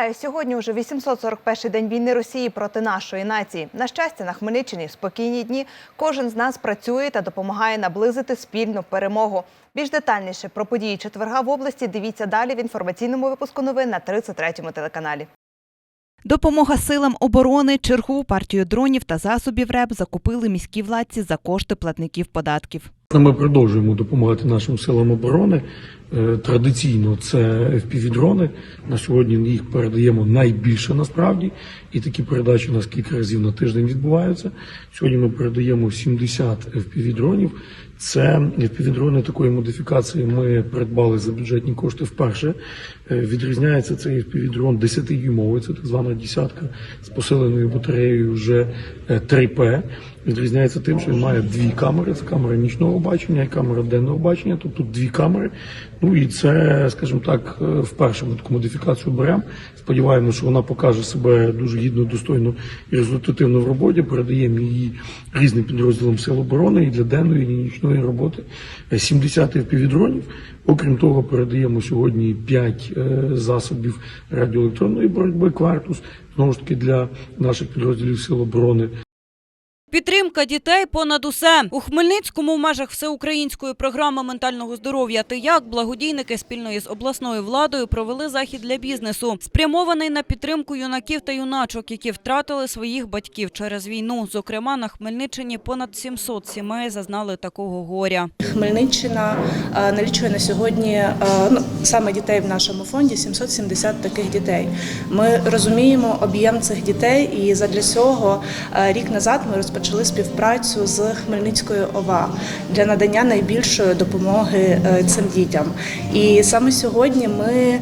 Вітаю сьогодні. Уже 841-й день війни Росії проти нашої нації. На щастя, на Хмельниччині спокійні дні. Кожен з нас працює та допомагає наблизити спільну перемогу. Більш детальніше про події четверга в області. Дивіться далі в інформаційному випуску новин на 33-му телеканалі. Допомога силам оборони, чергову партію дронів та засобів РЕБ закупили міські владці за кошти платників податків. Ми продовжуємо допомагати нашим силам оборони. Е, Традиційно це FPV-дрони. На сьогодні їх передаємо найбільше насправді, і такі передачі у нас кілька разів на тиждень відбуваються. Сьогодні ми передаємо 70 FPV-дронів. Це FPV-дрони такої модифікації ми придбали за бюджетні кошти вперше. Е, Відрізняється цей FPV-дрон 10-дюймовий, це так звана десятка з посиленою батареєю вже 3П. Відрізняється тим, що він має дві камери: це камера нічного бачення і камера денного бачення, тобто дві камери. Ну і це, скажімо так, е, вперше ми таку модифікацію беремо. Сподіваємося, що вона покаже себе дуже гідно, достойно і результативно в роботі. Передаємо її різним підрозділам сил оборони і для денної, і нічної роботи. Е, 70 впівдронів. Окрім того, передаємо сьогодні 5 засобів радіоелектронної боротьби квартус, знову ж таки для наших підрозділів сил оборони. Підтримка дітей понад усе у Хмельницькому в межах всеукраїнської програми ментального здоров'я «Ти як» благодійники спільно із обласною владою провели захід для бізнесу, спрямований на підтримку юнаків та юначок, які втратили своїх батьків через війну. Зокрема, на Хмельниччині понад 700 сімей зазнали такого горя. Хмельниччина е, налічує на сьогодні е, ну, саме дітей в нашому фонді 770 таких дітей. Ми розуміємо об'єм цих дітей, і задля цього е, рік назад ми розпочали співпрацю з Хмельницькою ОВА для надання найбільшої допомоги е, цим дітям. І саме сьогодні ми е,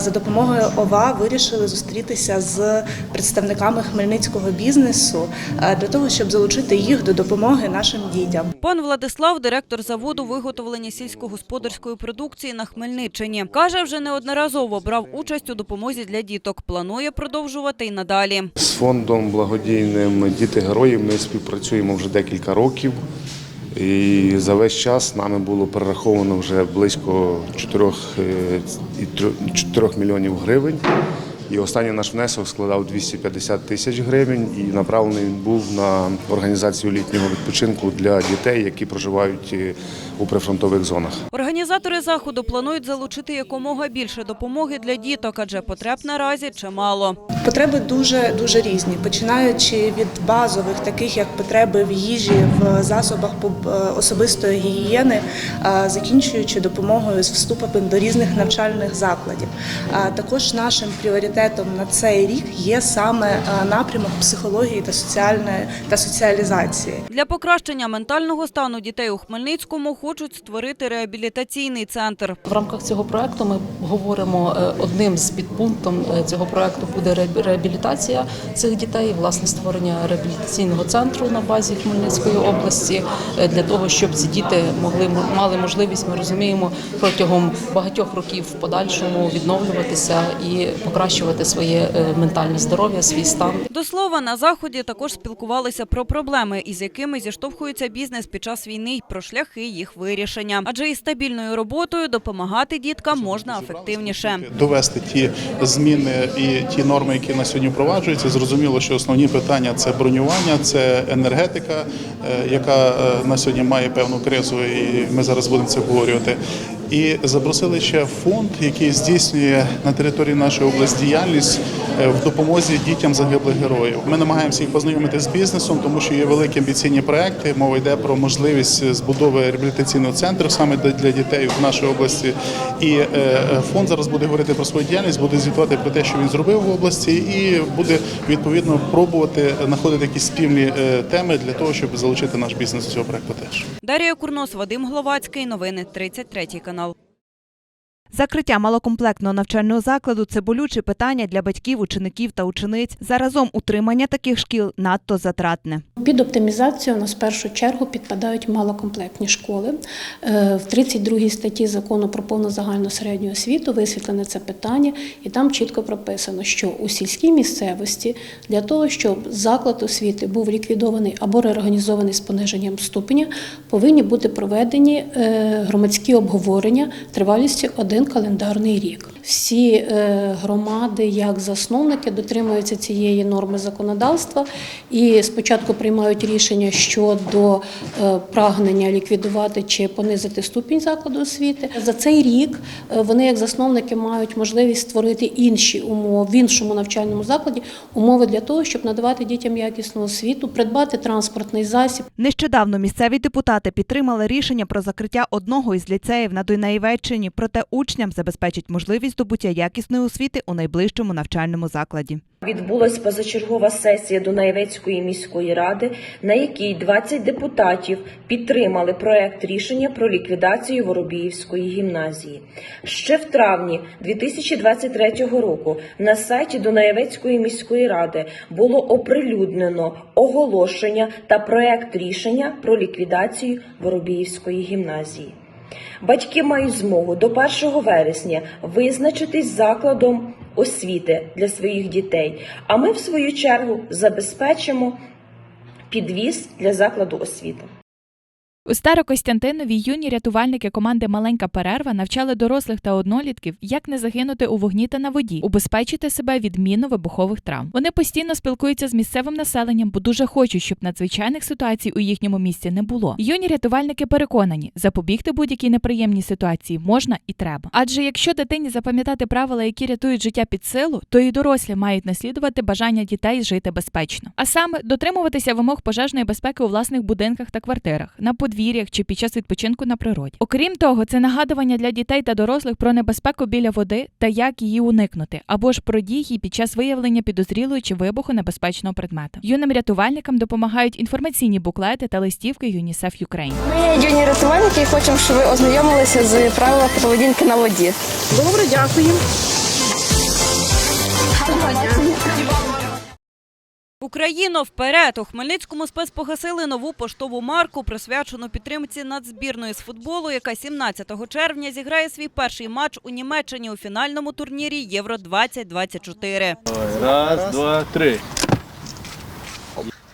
за допомогою ОВА вирішили зустрітися з представниками хмельницького бізнесу е, для того, щоб залучити їх до допомоги нашим дітям. Пан Владислав, директор заводу виготовлення сільськогосподарської продукції на Хмельниччині, каже, вже неодноразово брав участь у допомозі для діток. Планує продовжувати й надалі. З фондом благодійним Діти героїв ми співпрацюємо вже декілька років. І за весь час нами було перераховано вже близько 4, е, і трьох- 4 мільйонів гривень. І останній наш внесок складав 250 тисяч гривень і направлений він був на організацію літнього відпочинку для дітей, які проживають е, у прифронтових зонах. Організатори заходу планують залучити якомога більше допомоги для діток, адже потреб наразі чимало. Потреби дуже дуже різні, починаючи від базових, таких як потреби в їжі, в засобах е, особистої гігієни, закінчуючи допомогою з вступами до різних навчальних закладів. А Також нашим пріоритетом на цей рік є саме е, напрямок психології та соціальної та соціалізації. Для покращення ментального стану дітей у Хмельницькому хочуть створити реабілітаційний центр. В рамках цього проекту ми говоримо е, одним з підпунктом е, цього проекту буде реабілітація цих дітей, власне створення реабілітаційного центру на базі Хмельницької області для того, щоб ці діти могли мали можливість. Ми розуміємо протягом багатьох років в подальшому відновлюватися і покращувати своє е, ментальне здоров'я, свій стан. До слова, на заході також спілкувалися про проблеми, із якими зіштовхується бізнес під час війни, й про шляхи їх вирішення. Адже із стабільною роботою допомагати діткам можна ефективніше. довести ті зміни і ті норми, які на сьогодні впроваджуються. Зрозуміло, що основні питання це бронювання, це енергетика, е, яка е, на сьогодні має певну кризу, і ми зараз будемо це обговорювати. І запросили ще фонд, який здійснює на території нашої області діяльність е, в допомозі дітям загиблих героїв. Ми намагаємося їх познайомити з бізнесом, тому що є великі амбіційні проекти. Мова йде про можливість збудови реабілітаційного центру саме для- дітей в нашій області. І е, фонд зараз буде говорити про свою діяльність, буде звітувати про те, що він зробив в області, і буде відповідно пробувати знаходити якісь спільні е, теми для того, щоб залучити наш бізнес до цього проекту теж. Дар'я Курнос, Вадим Гловацький. Новини 33 канал. Закриття малокомплектного навчального закладу це болюче питання для батьків, учеників та учениць. Заразом утримання таких шкіл надто затратне. Під оптимізацію у нас в першу чергу підпадають малокомплектні школи. Е, В 32 статті закону про повну загальну середню освіту висвітлене це питання, і там чітко прописано, що у сільській місцевості для того, щоб заклад освіти був ліквідований або реорганізований з пониженням ступеня, повинні бути проведені е, громадські обговорення тривалістю один один календарний рік. Всі е, громади, як засновники, дотримуються цієї норми законодавства і спочатку приймають рішення щодо е, прагнення ліквідувати чи понизити ступінь закладу освіти. За цей рік е, вони, як засновники, мають можливість створити інші умови в іншому навчальному закладі, умови для того, щоб надавати дітям якісну освіту, придбати транспортний засіб. Нещодавно місцеві депутати підтримали рішення про закриття одного із ліцеїв на Дунаєвеччині, проте учням забезпечить можливість здобуття якісної освіти у найближчому навчальному закладі. Відбулась позачергова сесія Дунаєвецької міської ради, на якій 20 депутатів підтримали проект рішення про ліквідацію Воробіївської гімназії. Ще в травні 2023 року на сайті Дунаєвецької міської ради було оприлюднено оголошення та проект рішення про ліквідацію Воробіївської гімназії. Батьки мають змогу до 1 вересня визначитись закладом освіти для своїх дітей, а ми, в свою чергу, забезпечимо підвіз для закладу освіти. У Старокостянтинові юні рятувальники команди Маленька перерва навчали дорослих та однолітків, як не загинути у вогні та на воді, убезпечити себе від мінно-вибухових травм. Вони постійно спілкуються з місцевим населенням, бо дуже хочуть, щоб надзвичайних ситуацій у їхньому місці не було. Юні рятувальники переконані, запобігти будь-якій неприємній ситуації можна і треба. Адже якщо дитині запам'ятати правила, які рятують життя під силу, то і дорослі мають наслідувати бажання дітей жити безпечно, а саме дотримуватися вимог пожежної безпеки у власних будинках та квартирах, на подвір'ях чи під час відпочинку на природі. Окрім того, це нагадування для дітей та дорослих про небезпеку біля води та як її уникнути, або ж про дії під час виявлення підозрілої чи вибуху небезпечного предмета. Юним рятувальникам допомагають інформаційні буклети та листівки ЮНІСЕФ Юкрейн. Ми юні рятувальники і хочемо, щоб ви ознайомилися з правилами поведінки на воді. Добре, дякую. Україно вперед! У Хмельницькому спецпогасили нову поштову марку, присвячену підтримці нацзбірної з футболу, яка 17 червня зіграє свій перший матч у Німеччині у фінальному турнірі Євро 2024. Раз, два, три.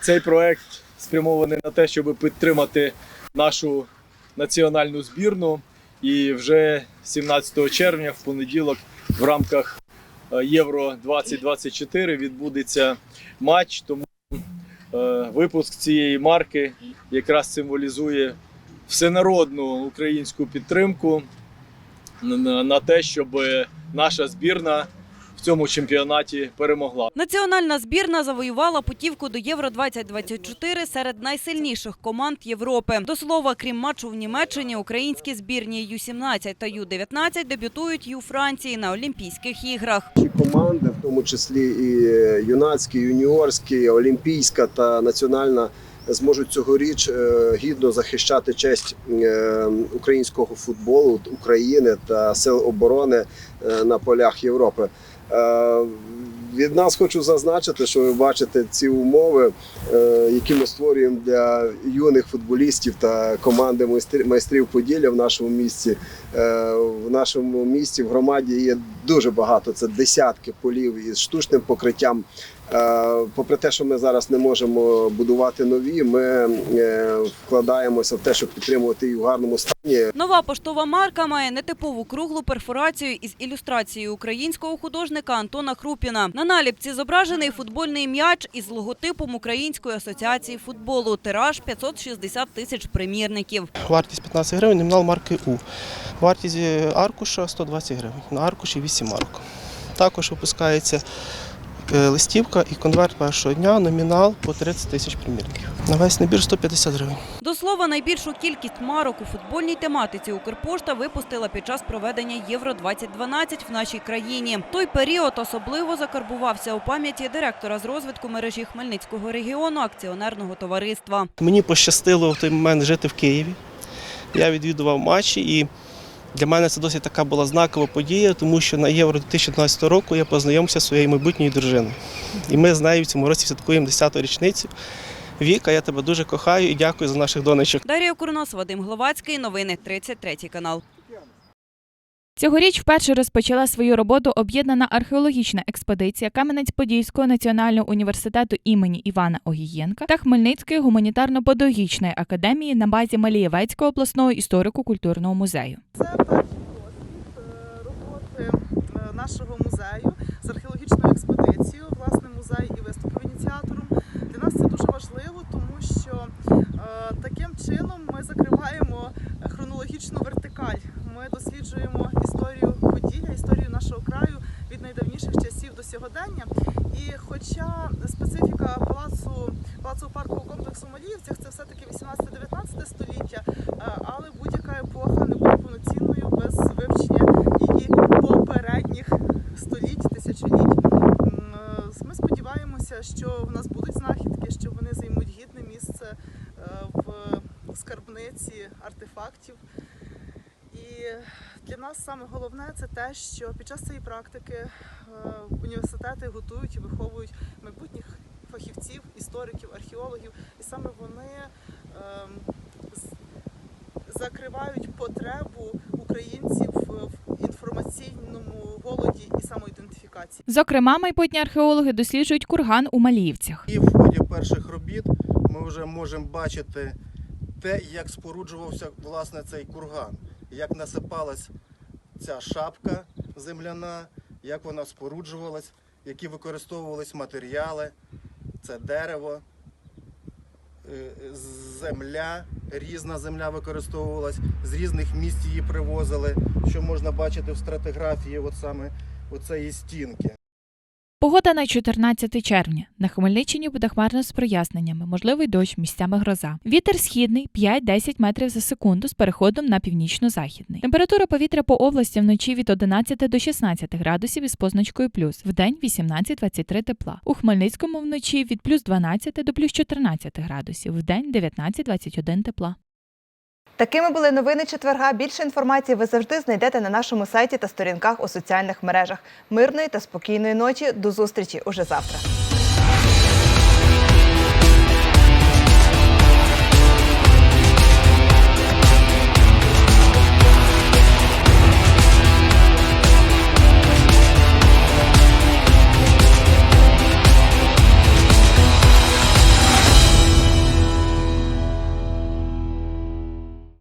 Цей проект спрямований на те, щоб підтримати нашу національну збірну. І вже 17 червня, в понеділок, в рамках Євро 2024 відбудеться матч. Тому е, випуск цієї марки якраз символізує всенародну українську підтримку на те, щоб наша збірна в цьому чемпіонаті перемогла. Національна збірна завоювала путівку до Євро 2024 серед найсильніших команд Європи. До слова, крім матчу в Німеччині, українські збірні Ю-17 та Ю-19 дебютують і у Франції на Олімпійських іграх. Ці команди, в тому числі і е, юнацькі, юніорські, олімпійська та національна, зможуть цьогоріч е, гідно захищати честь е, українського футболу, України та сил оборони на полях Європи. Е, Від нас хочу зазначити, що ви бачите ці умови, е, які ми створюємо для юних футболістів та команди майстрів, Поділля в нашому місті. Е, В нашому місті в громаді є дуже багато. Це десятки полів із штучним покриттям. Е, Попри те, що ми зараз не можемо будувати нові, ми е, вкладаємося в те, щоб підтримувати їх в гарному стані. Нова поштова марка має нетипову круглу перфорацію із ілюстрацією українського художника Антона Хрупіна. На наліпці зображений футбольний м'яч із логотипом Української асоціації футболу. Тираж 560 тисяч примірників. Вартість 15 гривень, номінал марки У. Вартість е, аркуша 120 гривень. На аркуші 8 марок. Також випускається листівка і конверт першого дня, номінал по 30 тисяч примірників. На весь набір 150 гривень. До слова, найбільшу кількість марок у футбольній тематиці Укрпошта випустила під час проведення Євро 2012 в нашій країні. Той період особливо закарбувався у пам'яті директора з розвитку мережі Хмельницького регіону акціонерного товариства. Мені пощастило в той момент жити в Києві. Я відвідував матчі і для мене це досить така була знакова подія, тому що на Євро 2012 року я познайомився зі своєю майбутньою дружиною. І ми з нею в цьому році святкуємо 10-ту річницю. Віка, я тебе дуже кохаю і дякую за наших донечок. Дар'я Курнос, Вадим Гловацький. Новини 33 канал. Цьогоріч вперше розпочала свою роботу об'єднана археологічна експедиція Кам'янець-Подільського національного університету імені Івана Огієнка та Хмельницької гуманітарно-педагогічної академії на базі Малієвецького обласного історико-культурного музею. Це перший досвід нашого музею з археологічною експедицією. Власне, музей і виступив ініціатором. Для нас це дуже важливо, тому що е, таким чином ми закриваємо хронологічну вертикаль. Ми досліджуємо історію Поділля, історію нашого краю від найдавніших часів до сьогодення. І хоча специфіка палацу палацово паркового комплексу в Маліївцях це все-таки 18-19 століття, е, але будь-яка епоха не буде повноцінною без вивчення її попередніх століть, тисячоліть. М, е, Ми сподіваємося, що в нас будуть знахідки, що вони займуть гідне місце е, в скарбниці артефактів. І для нас саме головне це те, що під час цієї практики е, університети готують і виховують майбутніх фахівців, істориків, археологів, і саме вони ем, закривають потребу українців в інформаційному голоді і самоідентифікації. Зокрема, майбутні археологи досліджують курган у Маліївцях. І в ході перших робіт ми вже можемо бачити те, як споруджувався власне цей курган, як насипалась ця шапка земляна, як вона споруджувалась, які використовувались матеріали, це дерево, е, земля, різна земля використовувалась, з різних місць її привозили, що можна бачити в стратиграфії, от саме оцеї стінки. Погода на 14 червня. На Хмельниччині буде хмарно з проясненнями, можливий дощ, місцями гроза. Вітер східний 5-10 метрів за секунду з переходом на північно-західний. Температура повітря по області вночі від 11 до 16 градусів із позначкою плюс, вдень 18-23 тепла. У Хмельницькому вночі від плюс 12 до плюс 14 градусів, вдень 19-21 тепла. Такими були новини четверга. Більше інформації ви завжди знайдете на нашому сайті та сторінках у соціальних мережах. Мирної та спокійної ночі. До зустрічі уже завтра.